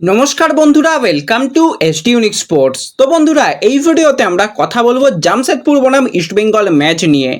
নমস্কার বন্ধুরা welcome to ST unique sports তো বন্ধুরা, এই ভিডিওতে আমরা কথা বলব জামশেদপুর বনাম ইস্টবেঙ্গল ম্যাচ নিয়ে।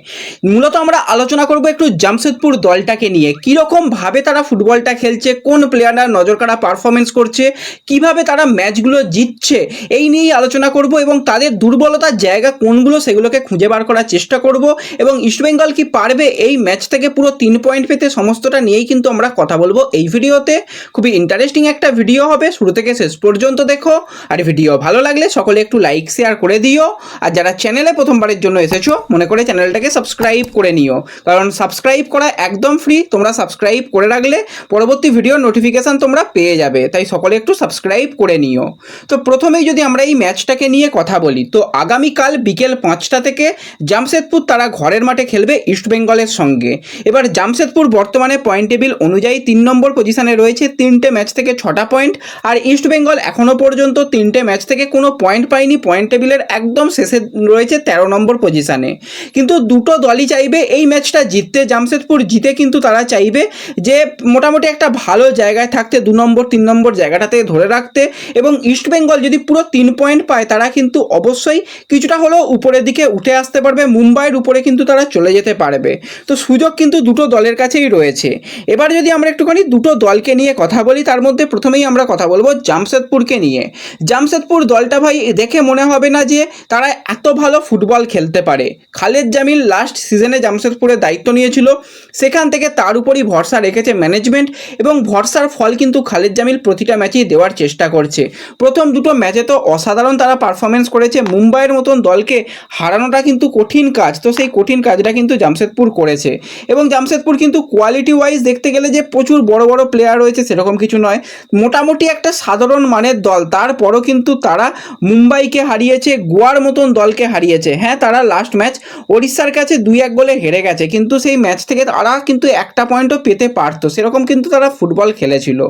মূলত আমরা আলোচনা করব একটু জামশেদপুর দলটাকে নিয়ে। কীরকম ভাবে তারা ফুটবলটা খেলছে, কোন প্লেয়াররা নজর কাড়া পারফরমেন্স করছে, কীভাবে তারা ম্যাচগুলো জিতছে, এই নিয়েই আলোচনা করব এবং তাদের দুর্বলতার জায়গা কোনগুলো সেগুলোকে খুঁজে বার করার চেষ্টা করব এবং ইস্টবেঙ্গল কি পারবে এই ম্যাচ থেকে পুরো তিন পয়েন্ট পেতে, সমস্তটা নিয়েই কিন্তু আমরা কথা বলব এই ভিডিওতে। খুবই ইন্টারেস্টিং একটা ভিডিও হবে। শুরু থেকে শেষ পর্যন্ত দেখো। আর ভিডিও ভালো লাগলে সকলে একটু লাইক শেয়ার করে দিও। আর যারা চ্যানেলে প্রথমবারের জন্য এসেছ, মনে করে চ্যানেলটাকে সাবস্ক্রাইব করে নিও। কারণ সাবস্ক্রাইব করা একদম ফ্রি তোমরা সাবস্ক্রাইব করে রাখলে পরবর্তী ভিডিও নোটিফিকেশান তোমরা পেয়ে যাবে। তাই সকলে একটু সাবস্ক্রাইব করে নিও। তো প্রথমেই যদি আমরা এই ম্যাচটাকে নিয়ে কথা বলি, তো আগামীকাল বিকেল পাঁচটা থেকে জামশেদপুর তারা ঘরের মাঠে খেলবে ইস্টবেঙ্গলের সঙ্গে। এবার জামশেদপুর বর্তমানে পয়েন্ট টেবিল অনুযায়ী তিন নম্বর পজিশনে রয়েছে। তিনটে ম্যাচ থেকে ছটা পয়েন্ট আর ইস্টবেঙ্গল এখনও পর্যন্ত তিনটে ম্যাচ থেকে কোনো পয়েন্ট পায়নি। পয়েন্ট টেবিলের একদম শেষে রয়েছে তেরো নম্বর পজিশানে কিন্তু দুটো দলই চাইবে এই ম্যাচটা জিততে। জামশেদপুর জিতে কিন্তু তারা চাইবে যে মোটামুটি একটা ভালো জায়গায় থাকতে, দু নম্বর, তিন নম্বর জায়গাটাতে ধরে রাখতে এবং ইস্টবেঙ্গল যদি পুরো তিন পয়েন্ট পায়, তারা কিন্তু অবশ্যই কিছুটা হলেও উপরের দিকে উঠে আসতে পারবে। মুম্বাইয়ের উপরে কিন্তু তারা চলে যেতে পারবে। তো সুযোগ কিন্তু দুটো দলের কাছেই রয়েছে। এবার যদি আমরা একটুখানি দুটো দলকে নিয়ে কথা বলি, তার মধ্যে প্রথমেই আমরা কথা বলব জামশেদপুরকে নিয়ে। জামশেদপুর দলটা ভাই দেখে মনে হবে না যে তারা এত ভালো ফুটবল খেলতে পারে। খালেদ জামিল লাস্ট সিজনে জামশেদপুরের দায়িত্ব নিয়েছিল। সেখান থেকে তার উপরই ভরসা রেখেছে ম্যানেজমেন্ট এবং ভরসার ফল কিন্তু খালেদ জামিল প্রতিটা ম্যাচেই দেওয়ার চেষ্টা করছে। প্রথম দুটো ম্যাচে তো অসাধারণ তারা পারফরমেন্স করেছে। মুম্বাইয়ের মতন দলকে হারানোটা কিন্তু কঠিন কাজ। তো সেই কঠিন কাজটা কিন্তু জামশেদপুর করেছে। এবং জামশেদপুর কিন্তু কোয়ালিটি ওয়াইজ দেখতে গেলে যে প্রচুর বড় বড় প্লেয়ার রয়েছে সেরকম কিছু নয়। মোটামুটি একটা সাধারণ মানের দল। তারপরও কিন্তু তারা মুম্বাইকে হারিয়েছে, গোয়ার মতন দলকে হারিয়েছে। হ্যাঁ তারা লাস্ট ম্যাচ ওড়িশার কাছে দুই এক গোলে হেরে গেছে, কিন্তু সেই ম্যাচ থেকে তারা কিন্তু একটা পয়েন্টও পেতে পারতো। সেরকম কিন্তু তারা ফুটবল খেলেছিল।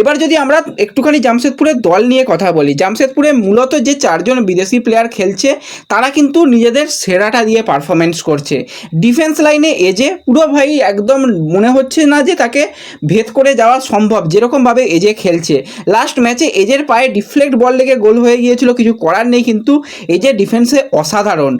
এবার যদি আমরা একটুখানি জামশেদপুরের দল নিয়ে কথা বলি, জামশেদপুরে মূলত যে চারজন বিদেশি প্লেয়ার খেলছে, তারা কিন্তু নিজেদের সেরাটা দিয়ে পারফরমেন্স করছে। ডিফেন্স লাইনে এজে পুরো ভাই একদম মনে হচ্ছে না যে তাকে ভেদ করে যাওয়া সম্ভব, যেরকমভাবে এজে খেলছে। লাস্ট ম্যাচে এজের পায়ে ডিফ্লেক্ট বল লেগে গোল হয়ে গিয়েছিল, কিছু করার নেই কিন্তু এজের ডিফেন্সে অসাধারণ।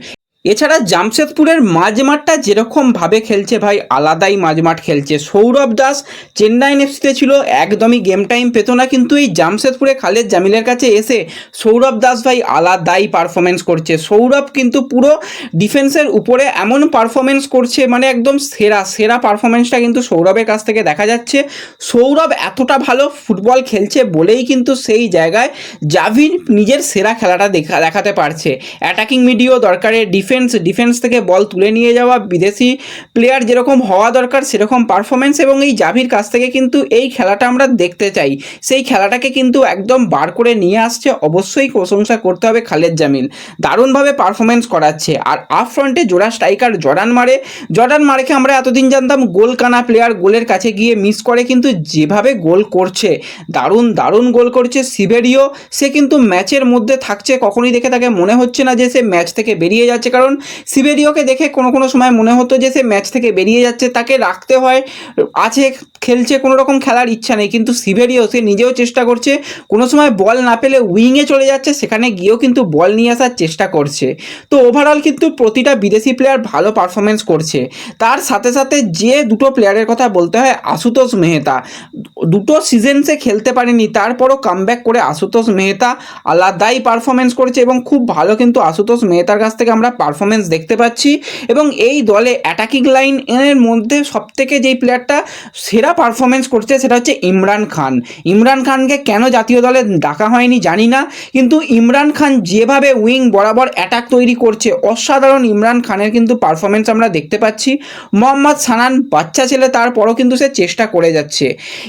এছাড়া জামশেদপুরের মাঝমাঠটা যেরকমভাবে খেলছে ভাই, আলাদাই মাঝমাঠ খেলছে। সৌরভ দাস চেন্নাই এফসিতে ছিল, একদমই গেম টাইম পেত না, কিন্তু এই জামশেদপুরে খালেদ জামিলের কাছে এসে সৌরভ দাস ভাই আলাদাই পারফরমেন্স করছে। সৌরভ কিন্তু পুরো ডিফেন্সের উপরে এমন পারফরমেন্স করছে মানে একদম সেরা সেরা পারফরমেন্সটা কিন্তু সৌরভের কাছ থেকে দেখা যাচ্ছে। সৌরভ এতটা ভালো ফুটবল খেলছে বলেই কিন্তু সেই জায়গায় জাভির নিজের সেরা খেলাটা দেখা, দেখাতে পারছে। অ্যাটাকিং মিডিও দরকারে ডিফেন্স ডিফেন্স ডিফেন্স থেকে বল তুলে নিয়ে যাওয়া বিদেশি প্লেয়ার যেরকম হওয়া দরকার সেরকম পারফরমেন্স এবং এই জাভির কাছ থেকে কিন্তু এই খেলাটা আমরা দেখতে চাই। সেই খেলাটাকে কিন্তু একদম বার করে নিয়ে আসছে। অবশ্যই প্রশংসা করতে হবে খালেদ জামিল। দারুণভাবে পারফরমেন্স করাচ্ছে। আর আপ ফ্রন্টে জোড়া স্ট্রাইকার জর্ডান মারে। জর্ডান মারেকে আমরা এতদিন জানতাম গোল কানা প্লেয়ার গোলের কাছে গিয়ে মিস করে কিন্তু যেভাবে গোল করছে, দারুণ দারুণ গোল করছে সিবেরিও। সে কিন্তু ম্যাচের মধ্যে থাকছে। কখনোই দেখে তাকে মনে হচ্ছে না যে সে ম্যাচ থেকে বেরিয়ে যাচ্ছে। কারণ সিবেরিওকে দেখে কোনো কোনো সময় মনে হতো যে সে ম্যাচ থেকে বেরিয়ে যাচ্ছে, তাকে রাখতে হয়। আছে খেলছে, কোনো রকম খেলার ইচ্ছা নেই। কিন্তু সিবেরিও সে নিজেও চেষ্টা করছে, কোনো সময় বল না পেলে উইংয়ে চলে যাচ্ছে, সেখানে গিয়েও কিন্তু বল নিয়ে আসার চেষ্টা করছে। তো ওভারঅল কিন্তু প্রতিটা বিদেশি প্লেয়ার ভালো পারফরমেন্স করছে। তার সাথে সাথে যে দুটো প্লেয়ারের কথা বলতে হয়, আশুতোষ মেহতা। দুটো সিজনসে খেলতে পারেনি, তারপরও কামব্যাক করে আশুতোষ মেহতা আলাদাই পারফরমেন্স করেছে এবং খুব ভালো কিন্তু আশুতোষ মেহতার কাছ থেকে আমরা পারফরমেন্স দেখতে পাচ্ছি। এবং এই দলে অ্যাটাকিং লাইন এর মধ্যে সবথেকে যেই প্লেয়ারটা সেরা পারফরমেন্স করছে সেটা হচ্ছে ইমরান খান। ইমরান খানকে কেন জাতীয় দলে ডাকা হয়নি জানি না, কিন্তু ইমরান খান যেভাবে উইং বরাবর অ্যাটাক তৈরি করছে, অসাধারণ ইমরান খানের কিন্তু পারফরমেন্স আমরা দেখতে পাচ্ছি। মোহাম্মদ সানান বাচ্চা ছেলে, তারপরও কিন্তু সে চেষ্টা করে যাচ্ছে।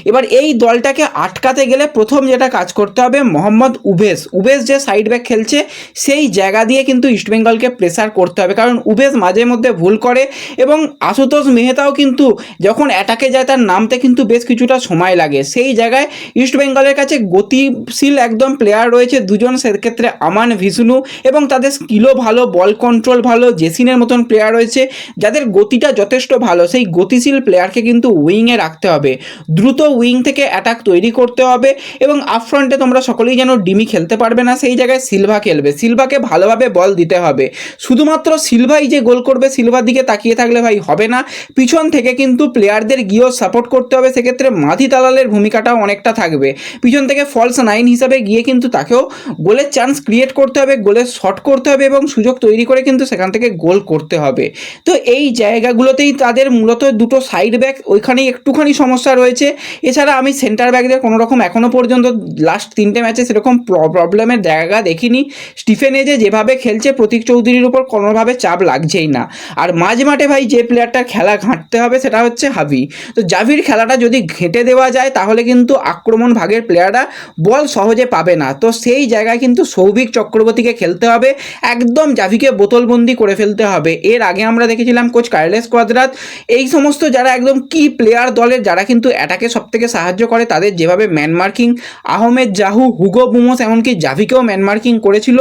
এবার এই দলটাকে আটকাতে গেলে প্রথম যেটা কাজ করতে হবে মোহাম্মদ উবেস উবেস যে সাইড ব্যাক খেলছে, সেই জায়গা দিয়ে কিন্তু ইস্টবেঙ্গলকে প্রেসার করতে হবে, কারণ উবেশ মাঝে মধ্যে ভুল করে এবং আশুতোষ মেহতাও কিন্তু যখন অ্যাটাকে যায়, তার নামতে কিন্তু বেশ কিছুটা সময় লাগে। সেই জায়গায় ইস্ট বেঙ্গলের কাছে গতিশীল একদম প্লেয়ার রয়েছে দুজন, সেক্ষেত্রে আমান ভিষ্ণু এবং তাদের স্কিলও ভালো বল কন্ট্রোল ভালো জেসিনের মতন প্লেয়ার রয়েছে, যাদের গতিটা যথেষ্ট ভালো। সেই গতিশীল প্লেয়ারকে কিন্তু উইংয়ে রাখতে হবে। দ্রুত উইং থেকে অ্যাটাক তৈরি করতে হবে এবং আপফ্রন্টে তোমরা সকলেই যেন ডিমি খেলতে পারবে না, সেই জায়গায় সিলভা খেলবে। সিলভাকে ভালোভাবে বল দিতে হবে। শুধুমাত্র সিলভাই যে গোল করবে, সিলভার দিকে তাকিয়ে থাকলে ভাই হবে না। পিছন থেকে কিন্তু প্লেয়ারদের গিয়েও সাপোর্ট করতে হবে, সেক্ষেত্রে মাধি দালালের ভূমিকাটাও অনেকটা থাকবে। পিছন থেকে ফলস নাইন হিসাবে গিয়ে কিন্তু তাকেও গোলের চান্স ক্রিয়েট করতে হবে, গোলের শট করতে হবে এবং সুযোগ তৈরি করে কিন্তু সেখান থেকে গোল করতে হবে। তো এই জায়গাগুলোতেই তাদের মূলত দুটো সাইড ব্যাক ওইখানেই একটুখানি সমস্যা রয়েছে। এছাড়া আমি সেন্টার ব্যাকদের কোনো রকম এখনও পর্যন্ত লাস্ট তিনটে ম্যাচে সেরকম প্রবলেমের জায়গা দেখিনি। স্টিফেন এজে যেভাবে খেলছে, প্রতীক চৌধুরীর উপর কোনোভাবে চাপ লাগছেই না। আর মাঝ মাঠে ভাই যে প্লেয়ারটার খেলা ঘাঁটতে হবে, সেটা হচ্ছে হাবি তো জাভির খেলাটা যদি ঘেঁটে দেওয়া যায়, তাহলে কিন্তু আক্রমণ ভাগের প্লেয়াররা বল সহজে পাবে না। তো সেই জায়গায় কিন্তু সৌভিক চক্রবর্তীকে খেলতে হবে। একদম জাভিকে বোতলবন্দি করে ফেলতে হবে। এর আগে আমরা দেখেছিলাম কোচ কার্লেস কোয়াদ্রাত। এই সমস্ত যারা একদম কি প্লেয়ার দলের, যারা কিন্তু অ্যাটাকে সব থেকে সাহায্য করে, তাদের যেভাবে man marking Ahmed Jahouh, Hugo Boumous, এমনকি জাভিকেও ম্যান মার্কিং করেছিল,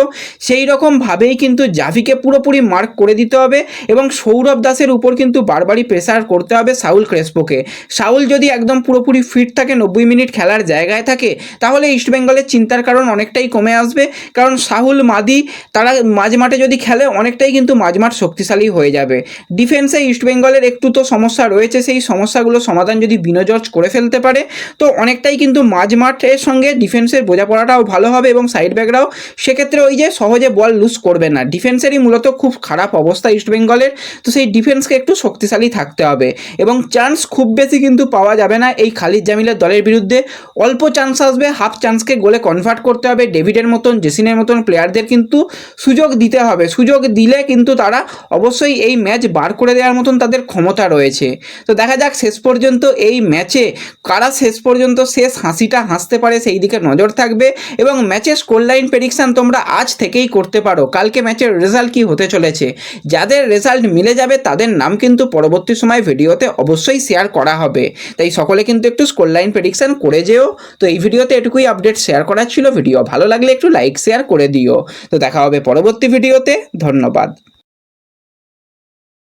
সেই রকমভাবেই কিন্তু জাভিকে পুরোপুরি মার্ক করে দিতে হবে এবং সৌরভ দাসের উপর কিন্তু বারবারই প্রেসার করতে হবে সাউল ক্রেসপোকে। সাউল যদি একদম পুরোপুরি ফিট থাকে, নব্বই মিনিট খেলার জায়গায় থাকে, তাহলে ইস্টবেঙ্গলের চিন্তার কারণ অনেকটাই কমে আসবে। কারণ সাহুল, মাদি, তারা মাঝ মাঠে যদি খেলে, অনেকটাই কিন্তু মাঝমাঠ শক্তিশালী হয়ে যাবে। ডিফেন্সে ইস্টবেঙ্গলের একটু তো সমস্যা রয়েছে, সেই সমস্যাগুলো সমাধান যদি বিনোজর্জ করে ফেলতে পারে, তো অনেকটাই কিন্তু মাঝ মাঠের সঙ্গে ডিফেন্সের বোঝাপড়াটাও ভালো হবে এবং সাইড ব্যাকরাও সেক্ষেত্রে ওই যে সহজে বল লুজ করবে না। ডিফেন্সেরই মূলত খুব খারাপ অবস্থা ইস্টবেঙ্গলের তো সেই ডিফেন্সকে একটু শক্তিশালী থাকতে হবে। এবং চান্স খুব বেশি কিন্তু পাওয়া যাবে না। এই খালিদ জামিলের দলের বিরুদ্ধে অল্প চান্স আসবে হাফ চান্সকে গোলে কনভার্ট করতে হবে। ডেভিডের মতন, জেসিনের মতন প্লেয়ারদের কিন্তু সুযোগ দিতে হবে। সুযোগ দিলে কিন্তু তারা অবশ্যই এই ম্যাচ বার করে দেওয়ার মতন তাদের ক্ষমতা রয়েছে। তো দেখা যাক শেষ পর্যন্ত এই ম্যাচে কারা শেষ পর্যন্ত শেষ হাসিটা হাসতে পারে, সেই দিকে নজর থাকবে। এবং ম্যাচের স্কোর লাইন প্রেডিকশান তোমরা আজ থেকেই করতে পারো। কালকে ম্যাচের রেজাল্ট কি হতে চলেছে? যাদের রেজাল্ট মিলে যাবে, তাদের নাম কিন্তু পরবর্তী সময় ভিডিওতে অবশ্যই শেয়ার করা হবে। তাই সকলে কিন্তু একটু স্কোর লাইন প্রেডিকশান করে যেও। তো এই ভিডিওতে এটুকুই আপডেট শেয়ার করার ছিল। ভিডিও ভালো লাগলে একটু লাইক শেয়ার করে দিও। তো দেখা হবে পরবর্তী ভিডিওতে। ধন্যবাদ।